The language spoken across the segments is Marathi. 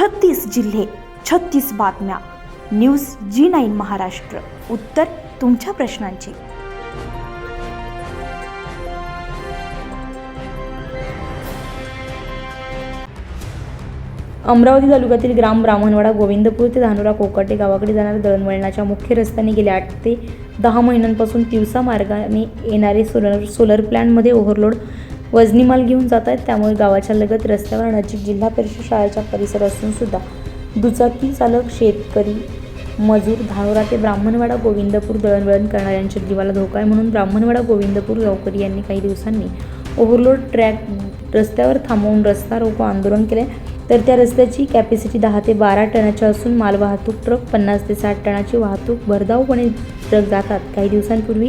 छत्तीस जिल्हे छत्तीस बातम्या. News G nine Maharashtra. उत्तर तुमच्या प्रश्नांची. अमरावती तालुक्यातील ग्राम ब्राह्मणवाडा गोविंदपूर ते धानोरा कोकाटे गावाकडे जाणाऱ्या दळणवळणाच्या मुख्य रस्त्याने गेल्या आठ ते दहा महिन्यांपासून तिवसा मार्गाने येणारे सोलर सोलर प्लॅनमध्ये ओव्हरलोड वजनी माल घेऊन जात आहेत. त्यामुळे गावाच्या लगत रस्त्यावर नजीक जिल्हा परिषद शाळेच्या परिसर असून सुद्धा दुचाकी चालक शेतकरी मजूर धानोरा ते ब्राह्मणवाडा गोविंदपूर दळणवळण करणाऱ्यांच्या जीवाला धोका आहे. म्हणून ब्राह्मणवाडा गोविंदपूर गावकरी यांनी काही दिवसांनी ओव्हरलोड ट्रॅक रस्त्यावर थांबवून रस्ता रोको आंदोलन केले. तर त्या रस्त्याची कॅपॅसिटी दहा ते बारा टनाची असून मालवाहतूक ट्रक पन्नास ते साठ टनाची वाहतूक भरधावपणे ट्रक जातात. काही दिवसांपूर्वी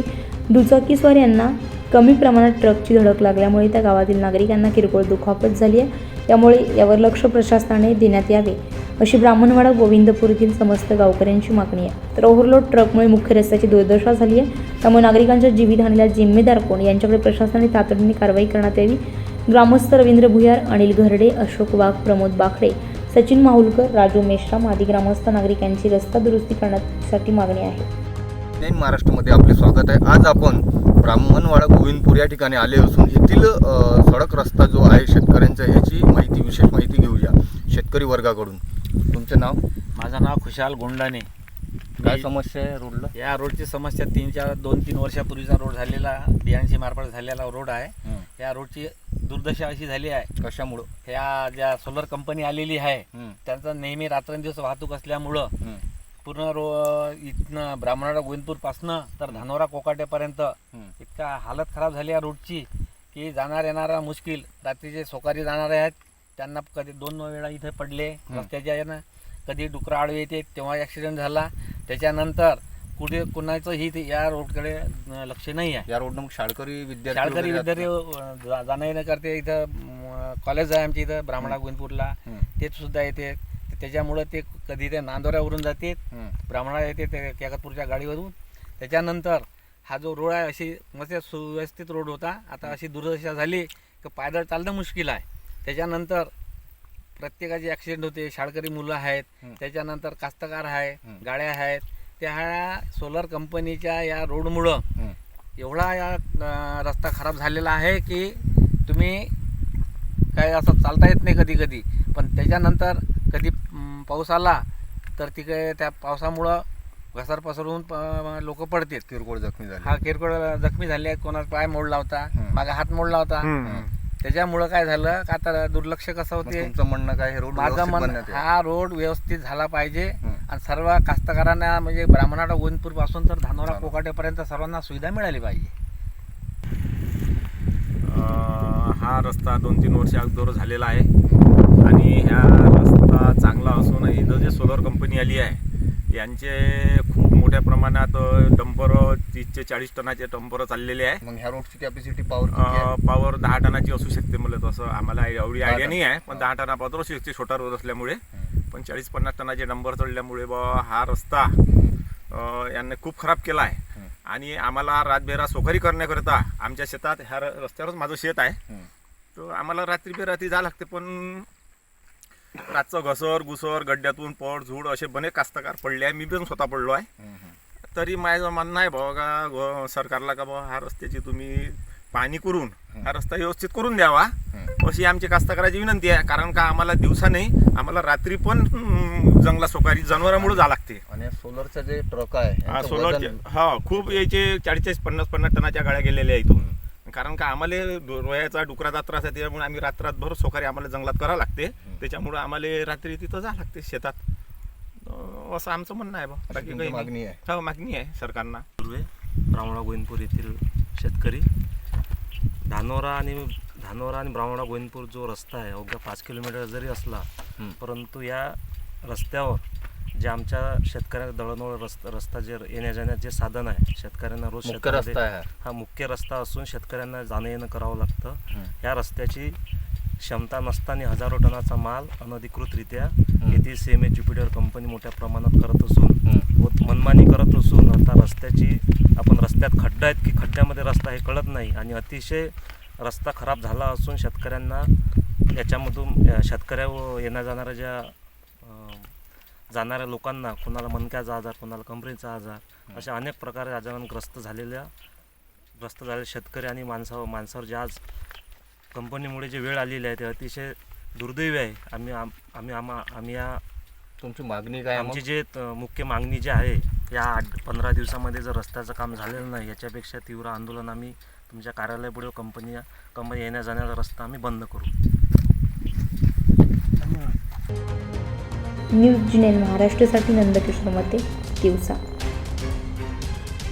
दुचाकीस्वार यांना कमी प्रमाणात ट्रकची धडक लागल्यामुळे त्या गावातील नागरिकांना किरकोळ दुखापत झाली आहे. त्यामुळे यावर लक्ष प्रशासनाने देण्यात यावे अशी ब्राह्मणवाडा गोविंदपूरतील समस्त गावकऱ्यांची मागणी आहे. तर ओव्हरलोड ट्रकमुळे मुख्य रस्त्याची दुर्दशा झाली आहे. त्यामुळे नागरिकांच्या जीवितहानीला जिम्मेदार कोण? यांच्याकडे प्रशासनाने तातडीने कारवाई करण्यात यावी. ग्रामस्थ रवींद्र भुयार अनिल घरडे अशोक वाघ प्रमोद बाखडे सचिन माहुलकर राजू मेश्राम आदी ग्रामस्थ नागरिकांची रस्ता दुरुस्ती करण्यासाठी मागणी आहे. नवीन महाराष्ट्रामध्ये आपले स्वागत आहे. आज आपण ब्राह्मणवाडा गोविंदपूर या ठिकाणी आले असून येथील सडक रस्ता जो आहे शेतकऱ्यांचा याची माहिती विशेष माहिती घेऊया शेतकरी वर्गाकडून. तुमचे नाव? माझं नाव खुशाल गोंडाने काय समस्या आहे रोडला? या रोडची समस्या तीन चार दोन तीन वर्षापूर्वीचा रोड झालेला बियांशी मार्फत झालेला रोड आहे. या रोडची दुर्दशा अशी झाली आहे. कशामुळं? ह्या ज्या सोलर कंपनी आलेली आहे. त्यांचं नेहमी रात्रंदिवस वाहतूक असल्यामुळं. पूर्ण रो इथनं ब्राह्मणाला गोविंदपूरपासनं तर धानोरा कोकाटेपर्यंत. इतका हालत खराब झाली या रोडची की जाणार येणारा मुश्किल. रात्रीचे सोकारी जाणारे आहेत. त्यांना कधी दोन वेळा इथे पडले. रस्त्याच्या यानं कधी डुकरं आडवे येते तेव्हा ॲक्सिडेंट झाला. त्याच्यानंतर कुठे कुणाचंही ते या रोडकडे लक्ष नाही आहे. या रोडनं शाळकरी विद्यार्थी शाळकरी विद्यार्थी जाणं येणं करते. इथं कॉलेज आहे आमच्या इथं ब्राह्मणा गोविंदपूरला. हम्म. ते सुद्धा येते. त्याच्यामुळं ते कधी ते नांदोऱ्यावरून जाते हम्म. ब्राह्मणा येते ते केकातपूरच्या गाडीवरून त्याच्यानंतर हा जो रोड आहे अशी मस्त सुव्यवस्थित रोड होता आता अशी दुर्दशा झाली की पायदळ चालणं मुश्किल आहे त्याच्यानंतर प्रत्येकाचे ॲक्सिडेंट होते शाळकरी मुलं आहेत. त्याच्यानंतर कास्तकार आहे. गाड्या आहेत त्या सोलर कंपनीच्या या रोडमुळं. एवढा या रस्ता खराब झालेला आहे की तुम्ही काय असं चालता येत नाही कधी कधी पण त्याच्यानंतर कधी पाऊस आला तर तिकडे त्या पावसामुळं घसर पसरून लोक पडतात किरकोळ जखमी हा झाले किरकोळ जखमी झाले कोणाचा पाय मोडला होता. मागे हात मोडला होता. त्याच्यामुळं काय झालं का आता दुर्लक्ष कसं होते तुमचं म्हणणं काय हे रोड माझं यावं. हा रोड व्यवस्थित झाला पाहिजे. आणि सर्व कास्तकारांना म्हणजे ब्राह्मणाला गोविंदपूरपासून तर धानोरा. कोकाटेपर्यंत सर्वांना सुविधा मिळाली पाहिजे हा रस्ता दोन तीन वर्ष अगोदर झालेला आहे आणि ह्या रस्ता चांगला असून इथं जे सोलर कंपनी आली आहे यांचे खूप मोठ्या प्रमाणात डंपर तीस ते चाळीस टनाचे डंपर चाललेले आहे. मग ह्या रोडची कॅपॅसिटी पॉवर पॉवर दहा टनाची असू शकते मला तसं. आम्हाला एवढी आयडिया. नाही आहे पण दहा टनापासून असू शकते छोटा रोड असल्यामुळे पण चाळीस पन्नास टनाचे नंबर चढल्यामुळे बा हा रस्ता यांनी खूप खराब केला आहे. आणि आम्हाला रातबेरा सोखारी करण्याकरिता आमच्या शेतात ह्या रस्त्यावरच माझं शेत आहे. तर आम्हाला रात्री बेरात्री जावं लागते पण रातचं घसर घुसर गड्ड्यातून पड झूड असे बने कास्तकार पडले आहे. मी पण स्वतः पडलो आहे. तरी माझं म्हणणं आहे भाऊ का सरकारला का बा हा रस्त्याची तुम्ही पाहणी करून हा रस्ता व्यवस्थित करून द्यावा. अशी आमची कास्तकाराची विनंती आहे. कारण का आम्हाला दिवसा नाही आम्हाला रात्री पण जंगला सोकारी जनावरांमुळे जा लागते. आणि सोलरचं जे ट्रक आहे हा वजन- हा खूप याचे चाळीस पन्नास पन्नास टनाच्या गाड्या गेलेल्या इथून. कारण का आम्हाला रोयाचा डुकराचा त्रास आहे त्यामुळे आम्ही रात्रातभर सोकारी आम्हाला जंगलात करावं लागते. त्याच्यामुळे आम्हाला रात्री तिथं जावं लागते शेतात. असं आमचं म्हणणं आहे बा. बाकी काही. मागणी आहे. हो मागणी आहे सरकारना. पूर्वे ब्राह्मणा गोविंदपूर येथील शेतकरी धानोरा आणि धानोरा आणि ब्राह्मणा गोविंदपूर जो रस्ता आहे अवघ्या पाच किलोमीटर जरी असला. परंतु या रस्त्यावर जे आमच्या शेतकऱ्यांना दळणवळ रस्ता रस्ता जे येण्या जाण्यात जे साधन आहे शेतकऱ्यांना रोज मुख्य शेतामध्ये- रस्ता आहे हा. मुख्य रस्ता असून शेतकऱ्यांना जाणं येणं करावं लागतं हं. या रस्त्याची क्षमता नसताना हजारो टनाचा माल अनधिकृतरित्या येथील सेम ज्युपिटर कंपनी मोठ्या प्रमाणात करत असून. व मनमानी करत असून आता रस्त्याची आपण रस्त्यात खड्डा आहेत की खड्ड्यामध्ये रस्ता हे कळत नाही आणि अतिशय रस्ता खराब झाला असून शेतकऱ्यांना याच्यामधून अ, शेतकऱ्या व येण्या जाणाऱ्या ज्या जाणाऱ्या लोकांना कोणाला मणक्याचा आजार कोणाला कमरेचा आजार अशा अनेक प्रकारे आजारानं ग्रस्त झालेल्या ग्रस्त झालेले शेतकरी आणि माणसावर माणसावर जे आज कंपनीमुळे जे वेळ आलेली आहे ते अतिशय दुर्दैवी आहे. आम्ही आम- आम्ही आम्हा आम्ही या तुमची मागणी काय आहे आमची? जे त- मुख्य मागणी जी आहे या आठ पंधरा दिवसामध्ये जर रस्त्याचं काम झालेलं नाही याच्यापेक्षा तीव्र आंदोलन आम्ही तुमच्या कार्यालयापुढे कंपनी कंपनी येण्या जाण्याचा रस्ता आम्ही बंद करू. न्यूज जुनेल महाराष्ट्रासाठी नंदकिशोर मते दिवसा.